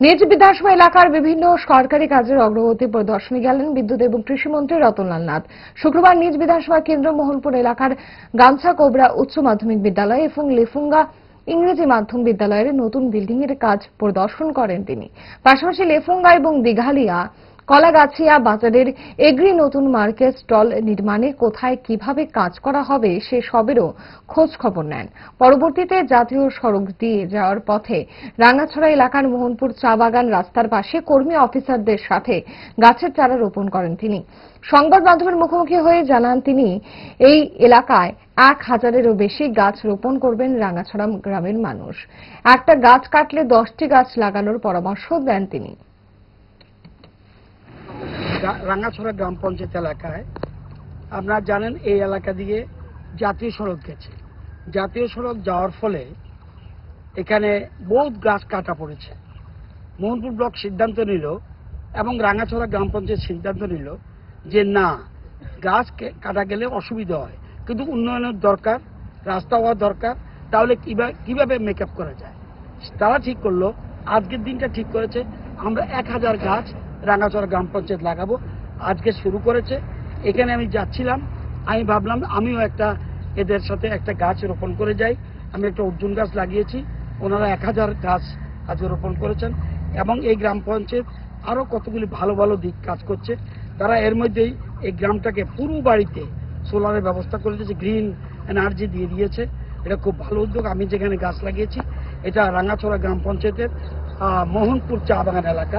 নিজ বিধানসভা এলাকার বিভিন্ন সরকারি কাজের অগ্রগতি প্রদর্শনী গেলেন বিদ্যুৎ এবং কৃষিমন্ত্রী রতনলাল নাথ। শুক্রবার নিজ বিধানসভা কেন্দ্র মোহনপুর এলাকার গামছা কোবরা উচ্চ মাধ্যমিক বিদ্যালয় এবং লেফুঙ্গা ইংরেজি মাধ্যম বিদ্যালয়ের নতুন বিল্ডিং এর কাজ পরিদর্শন করেন তিনি। পাশাপাশি লেফুঙ্গা এবং দিঘালিয়া কলাগাছিয়া বাজারের এগ্রি নতুন মার্কেট স্টল নির্মাণে কোথায় কীভাবে কাজ করা হবে সে সবেরও খোঁজ খবর নেন। পরবর্তীতে জাতীয় সড়ক দিয়ে যাওয়ার পথে রাঙ্গাছড়া এলাকার মোহনপুর চা বাগান রাস্তার পাশে কর্মী অফিসারদের সাথে গাছের চারা রোপণ করেন তিনি। সংবাদ মাধ্যমের মুখোমুখি হয়ে জানান তিনি, এই এলাকায় এক হাজারেরও বেশি গাছ রোপণ করবেন রাঙ্গাছড়া গ্রামের মানুষ। একটা গাছ কাটলে দশটি গাছ লাগানোর পরামর্শ দেন তিনি। রাঙ্গাছড়া গ্রাম পঞ্চায়েত এলাকায়, আপনারা জানেন এই এলাকা দিয়ে জাতীয় সড়ক গেছে। জাতীয় সড়ক যাওয়ার ফলে এখানে বহুত গাছ কাটা পড়েছে। মোহনপুর ব্লক সিদ্ধান্ত নিল এবং রাঙ্গাছড়া গ্রাম পঞ্চায়েত সিদ্ধান্ত নিল যে না, গাছ কাটা গেলে অসুবিধা হয়। কিন্তু উন্নয়নের দরকার, রাস্তা হওয়া দরকার, তাহলে কীভাবে মেক আপ করা যায়? তারা ঠিক করল, আজকের দিনটা ঠিক করেছে, আমরা এক হাজার গাছ রাঙ্গাচড়া গ্রাম পঞ্চায়েত লাগাবো। আজকে শুরু করেছে। এখানে আমি যাচ্ছিলাম। আমি ভাবলাম, আমিও একটা এদের সাথে একটা গাছ রোপণ করে যাই। আমি একটা অর্জুন গাছ লাগিয়েছি। ওনারা এক হাজার গাছ আজ রোপণ করেছেন। এবং এই গ্রাম পঞ্চায়েত আরও কতগুলি ভালো ভালো দিক কাজ করছে। তারা এর মধ্যেই এই গ্রামটাকে পুরো বাড়িতে সোলারের ব্যবস্থা করে দিয়েছে গ্রিন এনার্জি দিয়ে দিয়েছে। এটা খুব ভালো উদ্যোগ। আমি যেখানে গাছ লাগিয়েছি, এটা রাঙ্গাছড়া গ্রাম পঞ্চায়েতের মোহনপুর চা বাগান এলাকা।